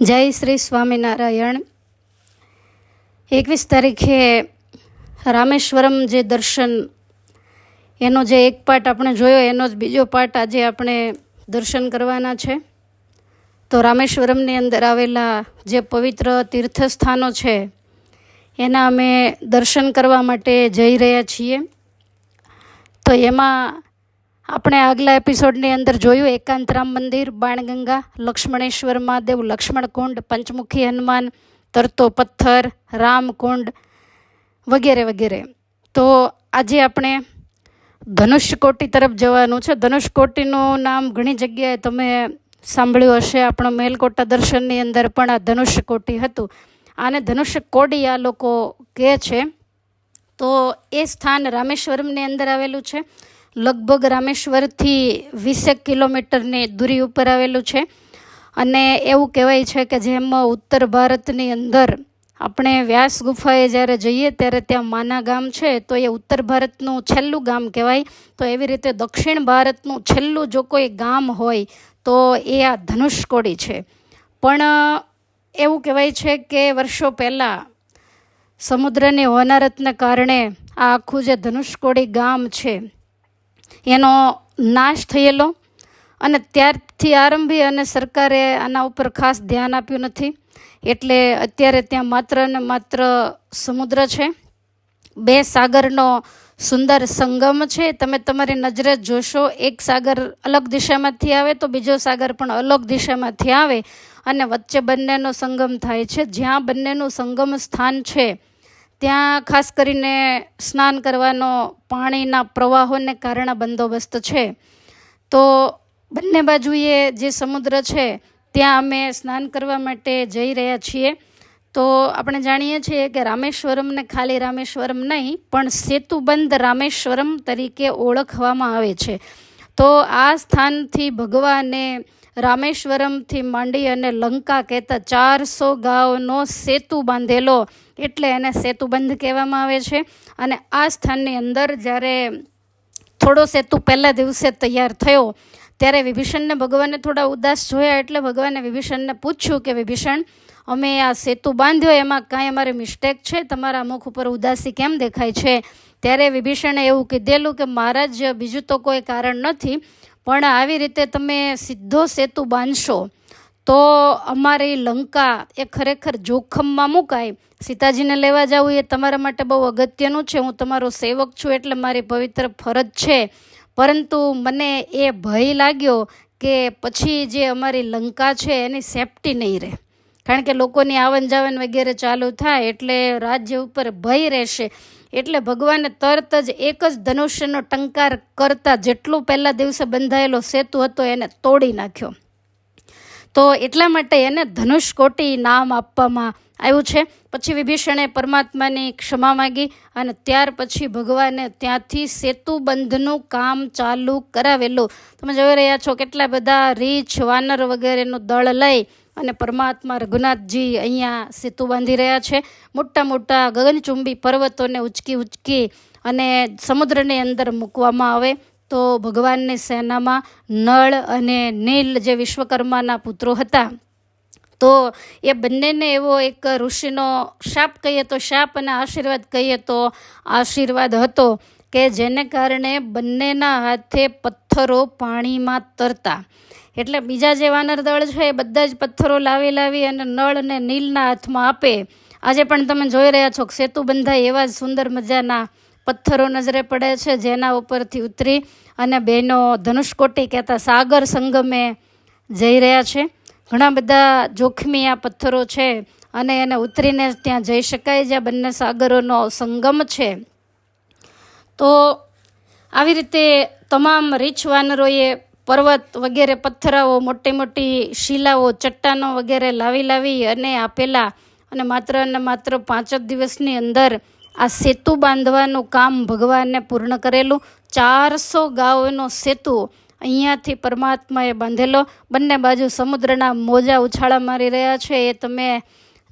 જય શ્રી સ્વામિનારાયણ. એકવીસ તારીખે રામેશ્વરમ જે દર્શન, એનો જે એક પાર્ટ આપણે જોયો, એનો જ બીજો પાર્ટ આજે આપણે દર્શન કરવાના છે. તો રામેશ્વરમની અંદર આવેલા જે પવિત્ર તીર્થસ્થાનો છે, એના અમે દર્શન કરવા માટે જઈ રહ્યા છીએ. તો એમાં આપણે આગલા એપિસોડની અંદર જોયું એકાંતરામ મંદિર, બાણગંગા, લક્ષ્મણેશ્વર મહાદેવ, લક્ષ્મણકુંડ, પંચમુખી હનુમાન, તરતો પથ્થર, રામકુંડ વગેરે વગેરે. તો આજે આપણે ધનુષકોટી તરફ જવાનું છે. ધનુષકોટીનું નામ ઘણી જગ્યાએ તમે સાંભળ્યું હશે. આપણો મેલકોટા દર્શનની અંદર પણ આ ધનુષકોટી હતું. આને ધનુષકોડી આ લોકો કહે છે. તો એ સ્થાન રામેશ્વરમની અંદર આવેલું છે. લગભગ રામેશ્વરથી વીસેક કિલોમીટરની દૂરી ઉપર આવેલું છે. અને એવું કહેવાય છે કે જેમ ઉત્તર ભારતની અંદર આપણે વ્યાસ ગુફાએ જ્યારે જઈએ ત્યારે ત્યાં માના ગામ છે, તો એ ઉત્તર ભારતનું છેલ્લું ગામ કહેવાય. તો એવી રીતે દક્ષિણ ભારતનું છેલ્લું જો કોઈ ગામ હોય, તો એ આ ધનુષકોડી છે. પણ એવું કહેવાય છે કે વર્ષો પહેલાં સમુદ્રની હોનારતને કારણે આ આખું જે ધનુષકોડી ગામ છે એનો નાશ થયેલો. અને ત્યારથી આરંભી અને સરકારે આના ઉપર ખાસ ધ્યાન આપ્યું નથી. એટલે અત્યારે ત્યાં માત્ર ને માત્ર સમુદ્ર છે. બે સાગરનો સુંદર સંગમ છે. તમે તમારી નજરે જોશો, એક સાગર અલગ દિશામાંથી આવે તો બીજો સાગર પણ અલગ દિશામાંથી આવે. અને વચ્ચે બંનેનો સંગમ થાય છે. જ્યાં બંનેનું સંગમ સ્થાન છે ત્યાં ખાસ કરીને સ્નાન કરવાનો પાણીના પ્રવાહોને કારણે બંદોબસ્ત છે. તો બંને બાજુએ જે સમુદ્ર છે, ત્યાં અમે સ્નાન કરવા માટે જઈ રહ્યા છીએ. તો આપણે જાણીએ છીએ કે રામેશ્વરમને ખાલી રામેશ્વરમ નહીં, પણ સેતુબંધ રામેશ્વરમ તરીકે ઓળખવામાં આવે છે. તો આ સ્થાનથી ભગવાને રામેશ્વરમથી માંડી અને લંકા કહેતા ચારસો ગાઓનો સેતુ બાંધેલો એટલે એને સેતુબંધ કહેવામાં આવે છે. અને આ સ્થાનની અંદર જ્યારે થોડો સેતુ પહેલા દિવસે તૈયાર થયો, ત્યારે વિભીષણને ભગવાને થોડા ઉદાસ જોયા એટલે ભગવાને વિભીષણને પૂછ્યું કે વિભીષણ, અમે આ સેતુ બાંધ્યો, એમાં કાંઈ અમારી મિસ્ટેક છે? તમારા મુખ ઉપર ઉદાસી કેમ દેખાય છે? ત્યારે વિભીષણે એવું કીધેલું કે મહારાજ, બીજું તો કોઈ કારણ નથી પણ આવી રીતે તમે સીધો સેતુ બાંધશો, તો અમારી લંકા એ ખરેખર જોખમમાં મુકાય. સીતાજીને લેવા જવું એ તમારા માટે બહુ અગત્યનું છે. હું તમારો સેવક છું એટલે મારી પવિત્ર ફરજ છે. પરંતુ મને એ ભય લાગ્યો કે પછી જે અમારી લંકા છે એની સેફટી નહીં રહે. કારણ કે લોકોની આવન જાવન વગેરે ચાલુ થાય એટલે રાજ્ય ઉપર ભય રહેશે. એટલે ભગવાને તરત જ એક જ ધનુષ્યનો ટંકાર કરતા જેટલું પહેલા દિવસે બંધાયેલો સેતુ હતો એને તોડી નાખ્યો. તો એટલા માટે એને ધનુષકોટી નામ આપવામાં આવ્યું છે. પછી વિભીષણે પરમાત્માની ક્ષમા માગી અને ત્યાર પછી ભગવાને ત્યાંથી સેતુબંધનું કામ ચાલુ કરાવેલું. તમે જોઈ રહ્યા છો કેટલા બધા રીછ, વાનર વગેરેનું દળ લઈ અને પરમાત્મા રઘુનાથજી અહીંયા સેતુ બાંધી રહ્યા છે. મોટા મોટા ગગનચુંબી પર્વતોને ઉચકી ઉચકી અને સમુદ્રની અંદર મૂકવામાં આવે તો ભગવાનની સેનામાં નળ અને નીલ જે વિશ્વકર્માના પુત્રો હતા, તો એ બંનેને એવો એક ઋષિનો શાપ કહીએ તો શાપ અને આશીર્વાદ કહીએ તો આશીર્વાદ હતો કે જેને કારણે બંનેના હાથે પથ્થરો પાણીમાં તરતા એટલે બીજા જે વાનર દળ છે એ બધા જ પથ્થરો લાવી લાવી અને નળ અને નીલના હાથમાં આપે. આજે પણ તમે જોઈ રહ્યા છો સેતુ બંધાય એવા જ સુંદર મજાના પથ્થરો નજરે પડે છે જેના ઉપરથી ઉતરી અને બહેનો ધનુષકોટી કહેતા સાગર સંગમે જઈ રહ્યા છે. ઘણા બધા જોખમી આ પથ્થરો છે અને એને ઉતરીને ત્યાં જઈ શકાય જ્યાં બંને સાગરોનો સંગમ છે. તો આવી રીતે તમામ રીચ વાનરોએ પર્વત વગેરે પથ્થરાઓ મોટી મોટી શિલાઓ, ચટ્ટાનો વગેરે લાવી લાવી અને આપેલા અને માત્ર અને માત્ર પાંચ જ દિવસની અંદર આ સેતુ બાંધવાનું કામ ભગવાને પૂર્ણ કરેલું. ચારસો ગાઓનો સેતુ અહીંયાથી પરમાત્માએ બાંધેલો. બંને બાજુ સમુદ્રના મોજા ઉછાળા મારી રહ્યા છે. એ તમે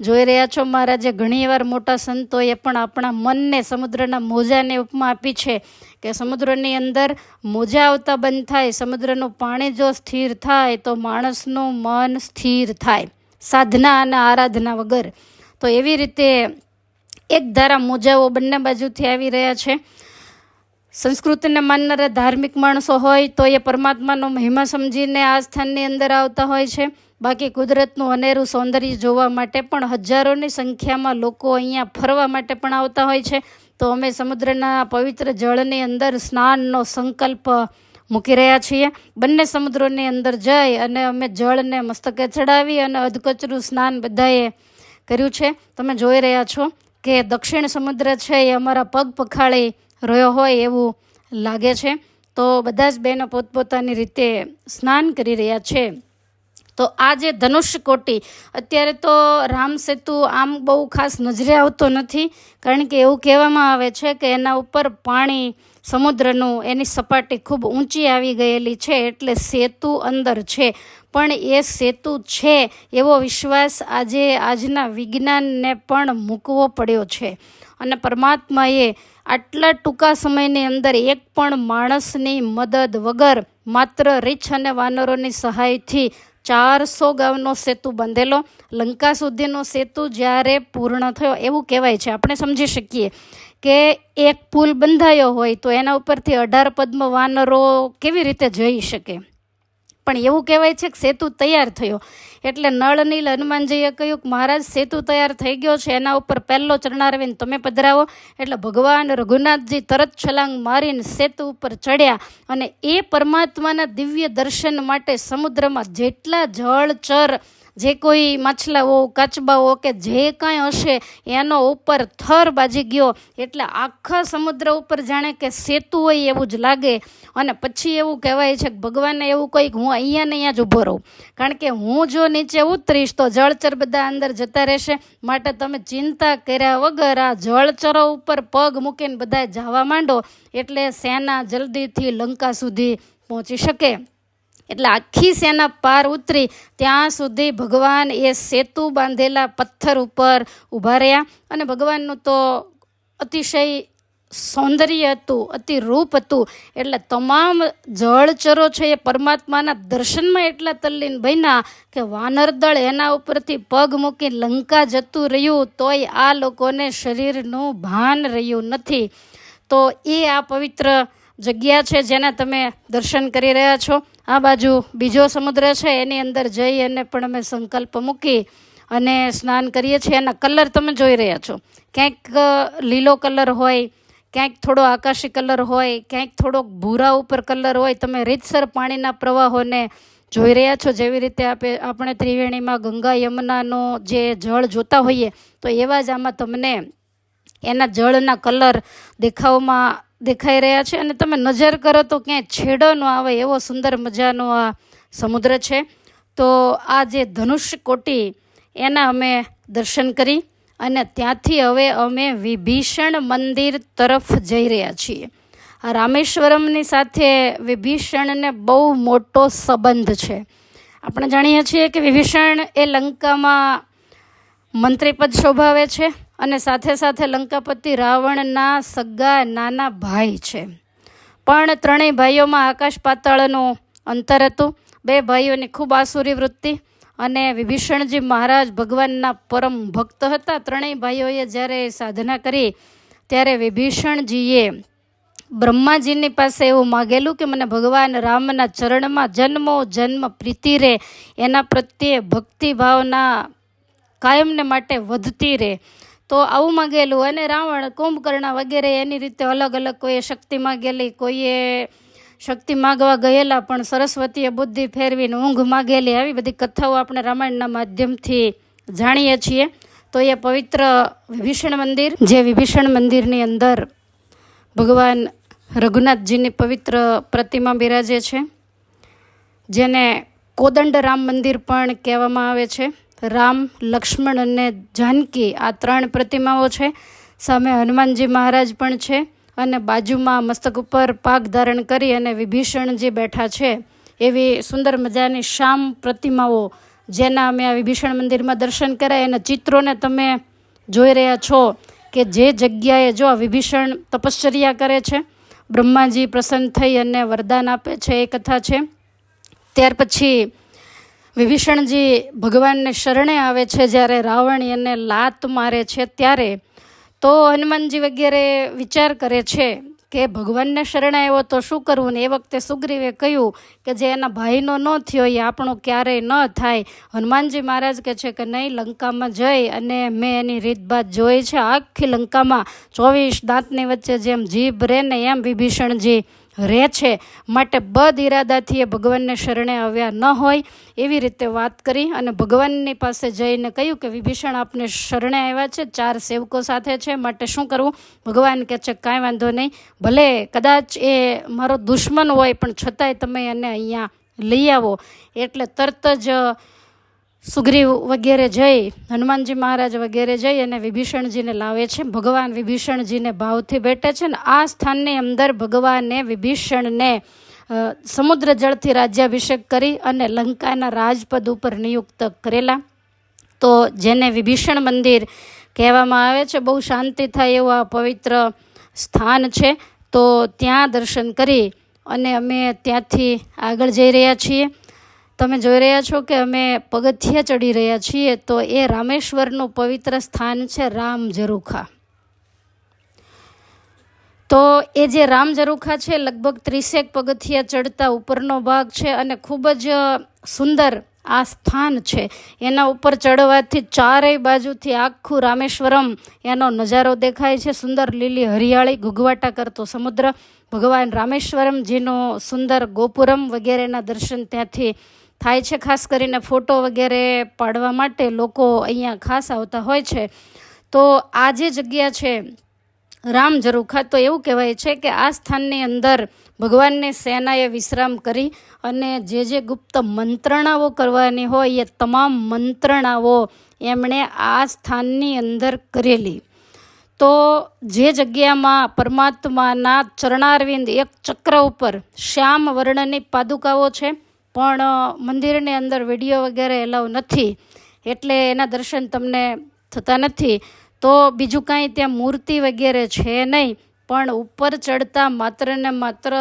જોઈ રહ્યા છો, મહારાજે ઘણીવાર મોટા સંતોએ પણ આપણા મનને સમુદ્રના મોજાને ઉપમા આપી છે કે સમુદ્રની અંદર મોજા આવતા બંધ થાય, સમુદ્રનું પાણી જો સ્થિર થાય, તો માણસનું મન સ્થિર થાય, સાધના અને આરાધના વગર. તો એવી રીતે એક ધારા મોજાઓ બંને બાજુથી આવી રહ્યા છે. સંસ્કૃતિને માનનારા ધાર્મિક માણસો હોય તો એ પરમાત્માનો મહિમા સમજીને આ સ્થાનની અંદર આવતા હોય છે. બાકી કુદરતનું અનેરું સૌંદર્ય જોવા માટે પણ હજારોની સંખ્યામાં લોકો અહીંયા ફરવા માટે પણ આવતા હોય છે. તો અમે સમુદ્રના પવિત્ર જળની અંદર સ્નાનનો સંકલ્પ મૂકી રહ્યા છીએ. બંને સમુદ્રોની અંદર જઈ અને અમે જળને મસ્તકે ચડાવી અને અધકચરું સ્નાન બધાએ કર્યું છે. તમે જોઈ રહ્યા છો કે દક્ષિણ સમુદ્ર છે એ અમારા પગ પખાળી રહ્યો હોય એવું લાગે છે. તો બધા જ બહેનો પોતપોતાની રીતે સ્નાન કરી રહ્યા છે. તો આ જે ધનુષ્ય કોટી, અત્યારે તો રામ સેતુ આમ બહુ ખાસ નજરે આવતો નથી, કારણ કે એવું કહેવામાં આવે છે કે એના ઉપર પાણી, સમુદ્રનું એની સપાટી ખૂબ ઊંચી આવી ગયેલી છે, એટલે સેતુ અંદર છે. પણ એ સેતુ છે એવો વિશ્વાસ આજે આજના વિજ્ઞાનને પણ મૂકવો પડ્યો છે. અને પરમાત્માએ આટલા ટૂંકા સમયની અંદર એક પણ માણસની મદદ વગર માત્ર રીછ અને વાનરોની સહાયથી ચારસો ગામનો સેતુ બાંધેલો. લંકા સુધીનો સેતુ જ્યારે પૂર્ણ થયો, એવું કહેવાય છે. આપણે સમજી શકીએ કે એક પુલ બંધાયો હોય તો એના ઉપરથી અઢાર પદ્મ વાનરો કેવી રીતે જઈ શકે? પણ એવું કહેવાય છે કે સેતુ તૈયાર થયો. એટલે નળ નીલ હનુમાનજીએ કહ્યું કે મહારાજ, સેતુ તૈયાર થઈ ગયો છે, એના ઉપર પહેલો ચરણારવિંદ તમે પધરાવો. એટલે ભગવાન રઘુનાથજી તરત છલાંગ મારીને સેતુ ઉપર ચડ્યા અને એ પરમાત્માના દિવ્ય દર્શન માટે સમુદ્રમાં જેટલા જળચર જે કોઈ માછલાઓ કાચબાઓ કે જે કાંઈ હશે, એનો ઉપર થર બાજી ગયો. એટલે આખા સમુદ્ર ઉપર જાણે કે સેતુ હોય એવું જ લાગે. અને પછી એવું કહેવાય છે કે ભગવાનને એવું કંઈક હું અહીંયા ને અહીંયા જ ઊભો રહું. કારણ કે હું જો નીચે ઉતરીશ તો જળચર બધા અંદર જતા રહેશે. માટે તમે ચિંતા કર્યા વગર આ જળચરો ઉપર પગ મૂકીને બધા જવા માંડો. એટલે સેના જલ્દીથી લંકા સુધી પહોંચી શકે. એટલે આખી સેના પાર ઉતરી ત્યાં સુધી ભગવાન એ સેતુ બાંધેલા પથ્થર ઉપર ઊભા રહ્યા. અને ભગવાનનું તો અતિશય સૌંદર્ય હતું અતિ રૂપ હતું. એટલે તમામ જળચરો છે એ પરમાત્માના દર્શનમાં એટલા તલ્લીન બન્યા કે વાનરદળ એના ઉપરથી પગ મૂકી લંકા જતું રહ્યું, તોય આ લોકોને શરીરનું ભાન રહ્યું નથી. તો એ આ પવિત્ર જગ્યા છે જેના તમે દર્શન કરી રહ્યા છો. આ બાજુ બીજો સમુદ્ર છે, એની અંદર જઈ અને પણ અમે સંકલ્પ મૂકી અને સ્નાન કરીએ છીએ. એના કલર તમે જોઈ રહ્યા છો. ક્યાંક લીલો કલર હોય, ક્યાંક થોડો આકાશી કલર હોય, ક્યાંક થોડોક ભૂરા ઉપર કલર હોય. તમે રીતસર પાણીના પ્રવાહોને જોઈ રહ્યા છો. જેવી રીતે આપે, આપણે ત્રિવેણીમાં ગંગા યમુનાનો જે જળ જોતા હોઈએ, તો એવા જ આમાં તમને એના જળના કલર દેખાવમાં દેખાઈ રહ્યા છે અને તમે નજર કરો તો ક્યાંય છેડો ન આવે એવો સુંદર મજાનો આ સમુદ્ર છે. તો આ જે ધનુષ કોટી, એના અમે દર્શન કરી અને ત્યાંથી હવે અમે વિભીષણ મંદિર તરફ જઈ રહ્યા છીએ. આ રામેશ્વરમની સાથે વિભીષણને બહુ મોટો સંબંધ છે. આપણે જાણીએ છીએ કે વિભીષણ એ લંકામાં મંત્રીપદ શોભાવે છે. અને સાથે સાથે લંકાપતિ રાવણના સગા નાના ભાઈ છે. પણ ત્રણેય ભાઈઓમાં આકાશ પાતાળનું અંતર હતું. બે ભાઈઓની ખૂબ આસુરી વૃત્તિ અને વિભીષણજી મહારાજ ભગવાનના પરમ ભક્ત હતા. ત્રણેય ભાઈઓએ જ્યારે સાધના કરી, ત્યારે વિભીષણજીએ બ્રહ્માજીની પાસે એવું માગેલું કે, મને ભગવાન રામના ચરણમાં જન્મો, જન્મ પ્રીતિ રહે એના પ્રત્યે ભક્તિભાવના કાયમને માટે વધતી રહે તો આવું માગેલું અને રાવણ કુંભકર્ણ વગેરે એની રીતે અલગ અલગ કોઈએ શક્તિ માગેલી, કોઈએ શક્તિ માગવા ગયેલા, પણ સરસ્વતીએ બુદ્ધિ ફેરવીને ઊંઘ માગેલી. આવી બધી કથાઓ આપણે રામાયણના માધ્યમથી જાણીએ છીએ. તો એ પવિત્ર વિભીષણ મંદિર, જે વિભીષણ મંદિરની અંદર ભગવાન રઘુનાથજીની પવિત્ર પ્રતિમા બિરાજે છે, જેને કોદંડ રામ મંદિર પણ કહેવામાં આવે છે. રામ, લક્ષ્મણ અને જાનકી આ ત્રણ પ્રતિમાઓ છે. સામે હનુમાનજી મહારાજ પણ છે અને બાજુમાં મસ્તક ઉપર પાક ધારણ કરી અને વિભીષણજી બેઠા છે. એવી સુંદર મજાની શામ પ્રતિમાઓ જેના અમે આ વિભીષણ મંદિરમાં દર્શન કર્યા એના ચિત્રોને તમે જોઈ રહ્યા છો કે જે જગ્યાએ જો આ વિભીષણ તપશ્ચર્યા કરે છે, બ્રહ્માજી પ્રસન્ન થઈ અને વરદાન આપે છે એ કથા છે. ત્યાર પછી વિભીષણજી ભગવાનને શરણે આવે છે, જ્યારે રાવણ એને લાત મારે છે ત્યારે, તો હનુમાનજી વગેરે વિચાર કરે છે કે ભગવાનને શરણે આવ્યો તો શું કરવું? ને એ વખતે સુગ્રીવે કહ્યું કે જે એના ભાઈનો ન થયો એ આપણો ક્યારેય ન થાય. હનુમાનજી મહારાજ કહે છે કે નહીં, લંકામાં જઈ અને મેં એની રીતભાત જોઈ છે. આખી લંકામાં ચોવીસ દાંતની વચ્ચે જેમ જીભ રહે ને એમ વિભીષણજી રહે છે. માટે બદ ઇરાદાથી એ ભગવાનને શરણે આવ્યા ન હોય એવી રીતે વાત કરી અને ભગવાનની પાસે જઈને કહ્યું કે, વિભીષણ, આપને શરણે આવ્યા છે. ચાર સેવકો સાથે છે. માટે શું કરવું? ભગવાન કહે છે, કાંઈ વાંધો નહીં. ભલે કદાચ એ મારો દુશ્મન હોય, પણ છતાંય તમે એને અહીંયા લઈ આવો. એટલે તરત જ સુગ્રીવ વગેરે જઈ, હનુમાનજી મહારાજ વગેરે જઈ અને વિભીષણજીને લાવે છે. ભગવાન વિભીષણજીને ભાવથી ભેટે છે અને આ સ્થાનની અંદર ભગવાને વિભીષણને સમુદ્ર જળથી રાજ્યાભિષેક કરી અને લંકાના રાજપદ ઉપર નિયુક્ત કરેલા. તો જેને વિભીષણ મંદિર કહેવામાં આવે છે, બહુ શાંતિ થાય એવું આ પવિત્ર સ્થાન છે. તો ત્યાં દર્શન કરી અને અમે ત્યાંથી આગળ જઈ રહ્યા છીએ. તમે જોઈ રહ્યા છો કે અમે પગથિયા ચડી રહ્યા છીએ, તો એ રામેશ્વરનું પવિત્ર સ્થાન છે રામ ઝરૂખા તો એ જે રામ ઝરૂખા છે, લગભગ ત્રીસેક પગથિયા ચડતા ઉપરનો ભાગ છે અને ખૂબ જ સુંદર આ સ્થાન છે. એના ઉપર ચડવાથી ચારેય બાજુથી આખું રામેશ્વરમ એનો નજારો દેખાય છે. સુંદર લીલી હરિયાળી ગુગવાટા કરતો સમુદ્ર. ભગવાન રામેશ્વરમજીનું સુંદર ગોપુરમ વગેરેના દર્શન ત્યાંથી થાય છે, ખાસ કરીને ફોટો વગેરે પાડવા માટે લોકો અહીંયા ખાસ આવતા હોય છે. તો આ જે જગ્યા છે, રામ જરૂખા તો એવું કહેવાય છે કે આ સ્થાનની અંદર ભગવાનની સેનાએ વિશ્રામ કરી અને જે જે ગુપ્ત મંત્રણાઓ કરવાની હોય એ તમામ મંત્રણાઓ એમણે આ સ્થાનની અંદર કરેલી. તો જે જગ્યામાં પરમાત્માના ચરણારવિંદ એક ચક્ર ઉપર શ્યામ વર્ણની પાદુકાઓ છે પણ મંદિરની અંદર વીડિયો વગેરે એલાવ નથી. એટલે એના દર્શન તમને થતા નથી. તો બીજું કાંઈ ત્યાં મૂર્તિ વગેરે છે નહીં. પણ ઉપર ચડતા માત્ર ને માત્ર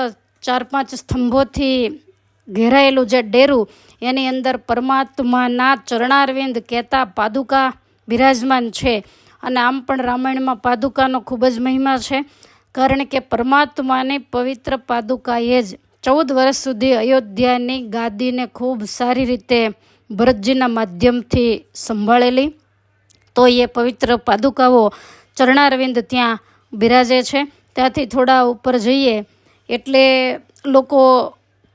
ચાર પાંચ સ્તંભોથી ઘેરાયેલું જે ડેરું, એની અંદર પરમાત્માના ચરણારવિંદ કહેતા પાદુકા બિરાજમાન છે. અને આમ પણ રામાયણમાં પાદુકાનો ખૂબ જ મહિમા છે. કારણ કે પરમાત્માની પવિત્ર પાદુકાએ જ ચૌદ વર્ષ સુધી અયોધ્યાની ગાદીને ખૂબ સારી રીતે ભરતજીના માધ્યમથી સંભાળેલી. તો એ પવિત્ર પાદુકાઓ ચરણારવિંદ ત્યાં બિરાજે છે. ત્યાંથી થોડા ઉપર જઈએ એટલે લોકો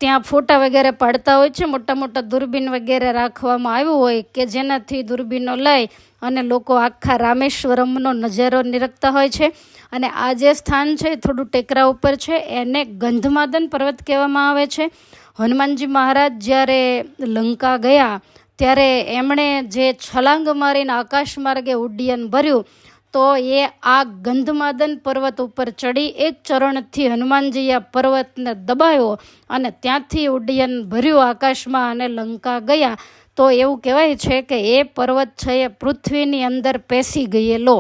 ત્યાં ફોટા વગેરે પાડતા હોય છે, મોટા મોટા દૂરબીન વગેરે રાખવામાં આવ્યું હોય કે જેનાથી દૂરબીનો લઈ અને લોકો આખા રામેશ્વરમનો નજારો નિરખતા હોય છે. અને આ જે સ્થાન છે થોડું ટેકરા ઉપર છે, એને ગંધમાદન પર્વત કહેવામાં આવે છે. હનુમાનજી મહારાજ જ્યારે લંકા ગયા, ત્યારે એમણે જે છલાંગ મારીને આકાશ માર્ગે ઉડ્ડયન ભર્યું તો એ આ ગંધમાદન પર્વત ઉપર ચડી એક ચરણથી હનુમાનજી આ પર્વતને દબાયો અને ત્યાંથી ઉડ્ડયન ભર્યું આકાશમાં અને લંકા ગયા. તો એવું કહેવાય છે કે એ પર્વત છે એ પૃથ્વીની અંદર પેસી ગયેલો.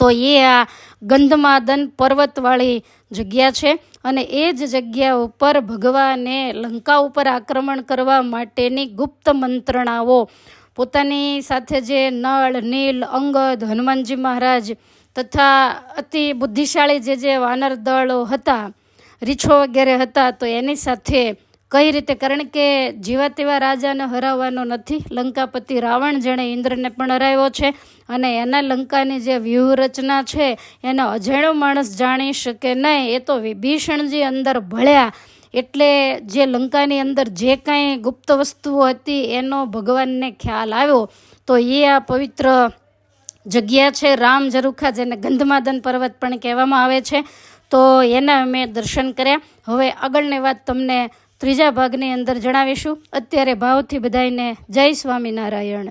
તો એ આ ગંધમાદન પર્વતવાળી જગ્યા છે અને એ જ જગ્યા ઉપર ભગવાને લંકા ઉપર આક્રમણ કરવા માટેની ગુપ્ત મંત્રણાઓ પોતાની સાથે જે નળ, નીલ, અંગદ, હનુમાનજી મહારાજ તથા અતિ બુદ્ધિશાળી જે જે વાનર દળો હતા, રીછો વગેરે હતા, તો એની સાથે કઈ રીતે? કારણ કે જેવા તેવા રાજાને હરાવવાનો નથી. લંકાપતિ રાવણ જેણે ઇન્દ્રને પણ હરાવ્યો છે અને એના લંકાની જે વ્યૂહરચના છે, એને અજાણ્યો માણસ જાણી શકે નહીં. એ તો વિભીષણજી અંદર ભળ્યા. એટલે જે લંકાની અંદર જે કાંઈ ગુપ્ત વસ્તુઓ હતી, એનો ભગવાનને ખ્યાલ આવ્યો, તો એ આ પવિત્ર જગ્યા છે, રામ ઝરૂખા જેને ગંધમાદન પર્વત પણ કહેવામાં આવે છે, તો એના મેં દર્શન કર્યા. હવે આગળની વાત તમને ત્રીજા ભાગની અંદર જણાવીશું. અત્યારે ભાવથી બધાઈને જય સ્વામિનારાયણ.